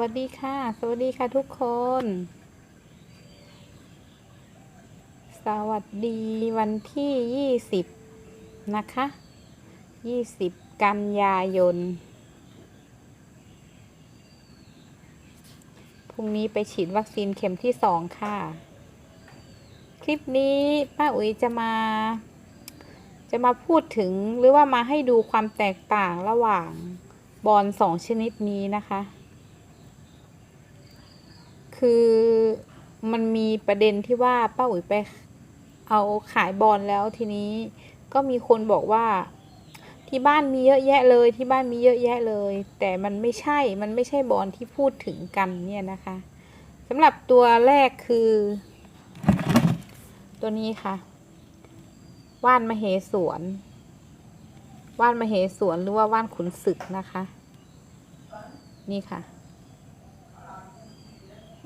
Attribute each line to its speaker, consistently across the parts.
Speaker 1: วัสดีค่ะ สวัสดีค่ะทุกคน สวัสดีวันที่ยี่สิบนะคะยี่สิบกันยายน พรุ่งนี้ไปฉีดวัคซีนเข็มที่สองค่ะ คลิปนี้ป้าอุ๋ยจะมา จะมาพูดถึงหรือว่ามาให้ดูความแตกต่างระหว่างบอลสองชนิดนี้นะคะ คือมันมีประเด็นที่ว่าป้าอุ๋ยไปเอาขายบอลแล้วทีนี้ก็มีคนบอกว่า ที่บ้านมีเยอะแยะเลยที่บ้านมีเยอะแยะเลย แต่มันไม่ใช่มันไม่ใช่บอลที่พูดถึงกันเนี่ยนะคะสำหรับตัวแรกคือ ตัวนี้ค่ะ ว่านมเหสวน ว่านมเหสวนหรือว่าว่านขุนศึกนะคะ นี่ค่ะ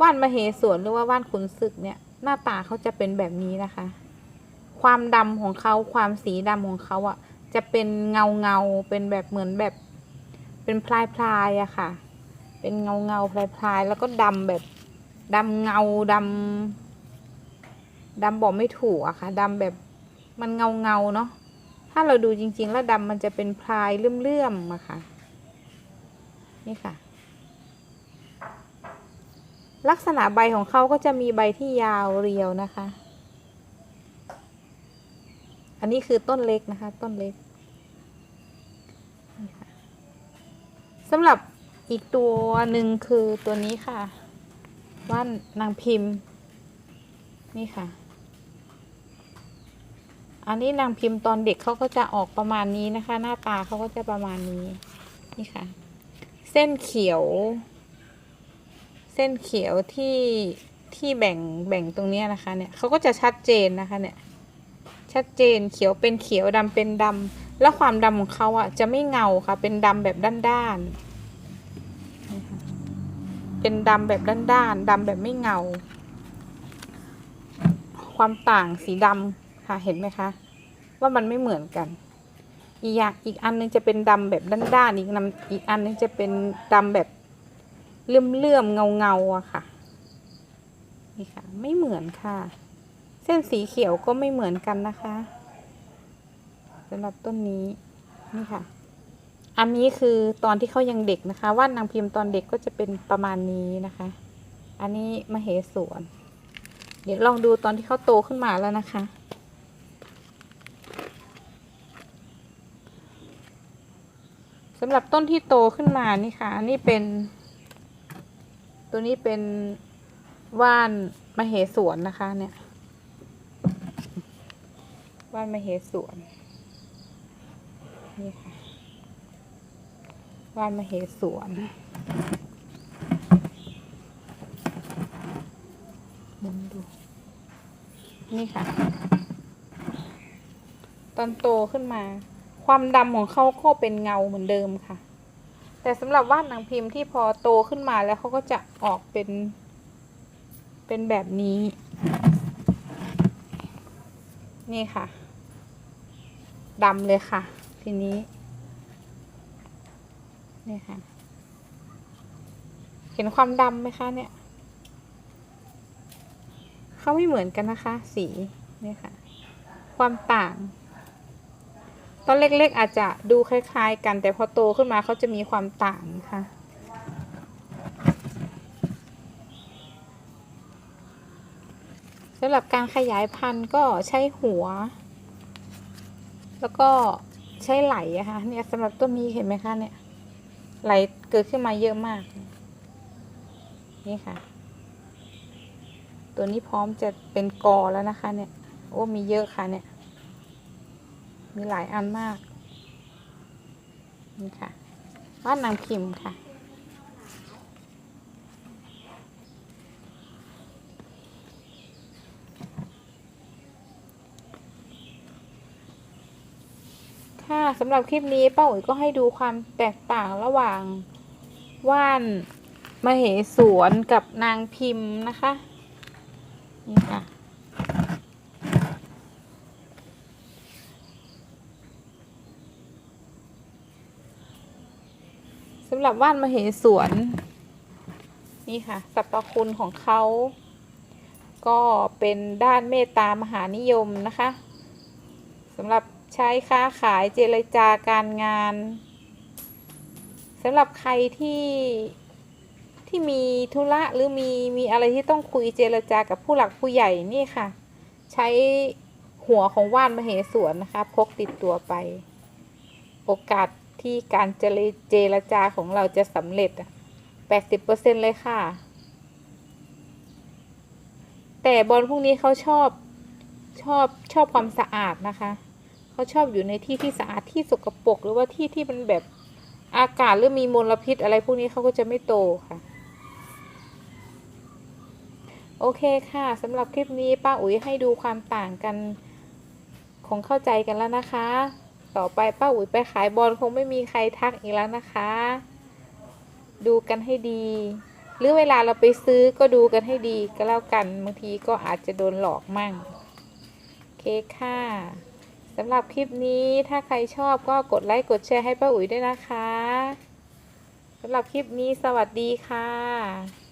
Speaker 1: ว่านมเหสวนหรือว่าว่านขุนศึกเนี่ยหน้าตาเขาจะเป็นแบบนี้นะคะ ความดำของเขาความสีดำของเขาอะ่ะ จะเป็นเงาเงาเป็นแบบเหมือนแบบ เป็นพลายพลายอะค่ะ เป็นเงาเงาพลายพลายแล้วก็ดำแบบดำเงาดำดำบอกไม่ถูกอะค่ะดำแบบมันเงาเงาเนาะถ้าเราดูจริง ๆ แล้วดำมันจะเป็นพลายเลื่อมๆอะค่ะ นี่ค่ะ ลักษณะใบของเขาก็จะมีใบที่ยาวเรียวนะคะ อันนี้คือต้นเล็กนะคะ ต้นเล็กสำหรับอีกตัวหนึ่งคือตัวนี้ค่ะ ว่านนางพิมพ์ นี่ค่ะ อันนี้นางพิมพ์ตอนเด็กเขาก็จะออกประมาณนี้นะคะ หน้าตาเขาก็จะประมาณนี้ นี่ค่ะ เส้นเขียว เส้นเขียวที่ที่แบ่งแบ่งตรงนี้นะคะเนี่ยเขาก็จะชัดเจนนะคะเนี่ยชัดเจนเขียวเป็นเขียวดำเป็นดำแล้วความดำของเขาอะจะไม่เงาค่ะ เป็นดำแบบด้านๆเป็นดำแบบด้านๆดำแบบไม่เงา ความต่างสีดำค่ะเห็นไหมคะว่ามันไม่เหมือนกัน อีกอย่างอีกอันนึงจะเป็นดำแบบด้านๆอีกนอีกอันนึงจะเป็นดำแบบ เลื่อมเลื่อมเงาเงาๆอะค่ะ นี่ค่ะ ไม่เหมือนค่ะ เส้นสีเขียวก็ไม่เหมือนกันนะคะสำหรับต้นนี้ นี่ค่ะ อันนี้คือตอนที่เขายังเด็กนะคะว่านนางพิมพ์ตอนเด็กก็จะเป็นประมาณนี้นะคะ อันนี้มเหสวน เดี๋ยวลองดูตอนที่เขาโตขึ้นมาแล้วนะคะสำหรับต้นที่โตขึ้นมานี่ค่ะอันนี้เป็น ตัวนี้เป็นว่านมเหสวนนะคะ เนี่ย ว่านมเหสวนนี่ค่ะ ว่านมเหสวนมุนดูนี่ค่ะ ตอนโตขึ้นมา ความดำของเขาก็เป็นเงาเหมือนเดิมค่ะ แต่สำหรับว่านนางพิมพ์ที่พอโตขึ้นมาแล้วเขาก็จะออกเป็น เป็นแบบนี้ นี่ค่ะดำเลยค่ะ ทีนี้ นี่ค่ะ เห็นความดำไหมคะเนี่ยเขาไม่เหมือนกันนะคะ สี นี่ค่ะ ความต่าง ตอนเล็กๆอาจจะดูคล้าย ๆ กันแต่พอโตขึ้นมาเขาจะมีความต่างค่ะ สำหรับการขยายพันธุ์ก็ใช้หัว แล้วก็ใช้ไหลอะค่ะเนี่ยสำหรับต้นนี้เห็นไหมคะเนี่ย ไหลเกิดขึ้นมาเยอะมาก นี่ค่ะ ตัวนี้พร้อมจะเป็นกอแล้วนะคะเนี่ย โอ้มีเยอะค่ะเนี่ย มีหลายอันมาก นี่ค่ะว่านนางพิมพ์ค่ะ ค่ะสำหรับคลิปนี้ป้าอุ๋ยก็ให้ดูความแตกต่างระหว่างว่านมเหสวนกับนางพิมพ์นะคะ นี่ค่ะำหรับว่านมเหสวน นี่ค่ะสรรพคุณของเขา ก็เป็นด้านเมตตามหานิยมนะคะสำหรับใช้ค้าขายเจรจาการงานสำหรับใครที่ที่มีธุระหรือมีมีอะไรที่ต้องคุยเจรจากับผู้หลักผู้ใหญ่นี่ค่ะ ใช้หัวของว่านมเหสวนนะคะพกติดตัวไป โอกาส ที่การเจรเจรจาของเราจะสำเร็จแปดสิบเปอร์เซ็นเลยค่ะ แต่บอลพวกนี้เขาชอบชอบชอบความสะอาดนะคะเขาชอบอยู่ในที่ที่สะอาดที่สกปรกหรือว่าที่ที่มันแบบอากาศหรือมีมลพิษอะไรพวกนี้เขาก็จะไม่โตค่ะโอเคค่ะสำหรับคลิปนี้ป้าอุ๋ยให้ดูความต่างกันคงเข้าใจกันแล้วนะคะ ต่อไปป้าอุ๋ยไปขายบอลคงไม่มีใครทักอีกแล้วนะคะ ดูกันให้ดี หรือเวลาเราไปซื้อก็ดูกันให้ดีก็แล้วกันบางทีก็อาจจะโดนหลอกมั่งโอเคค่ะสำหรับคลิปนี้ถ้าใครชอบก็กดไลค์กดแชร์ให้ป้าอุ๋ยด้วยนะคะสำหรับคลิปนี้สวัสดีค่ะ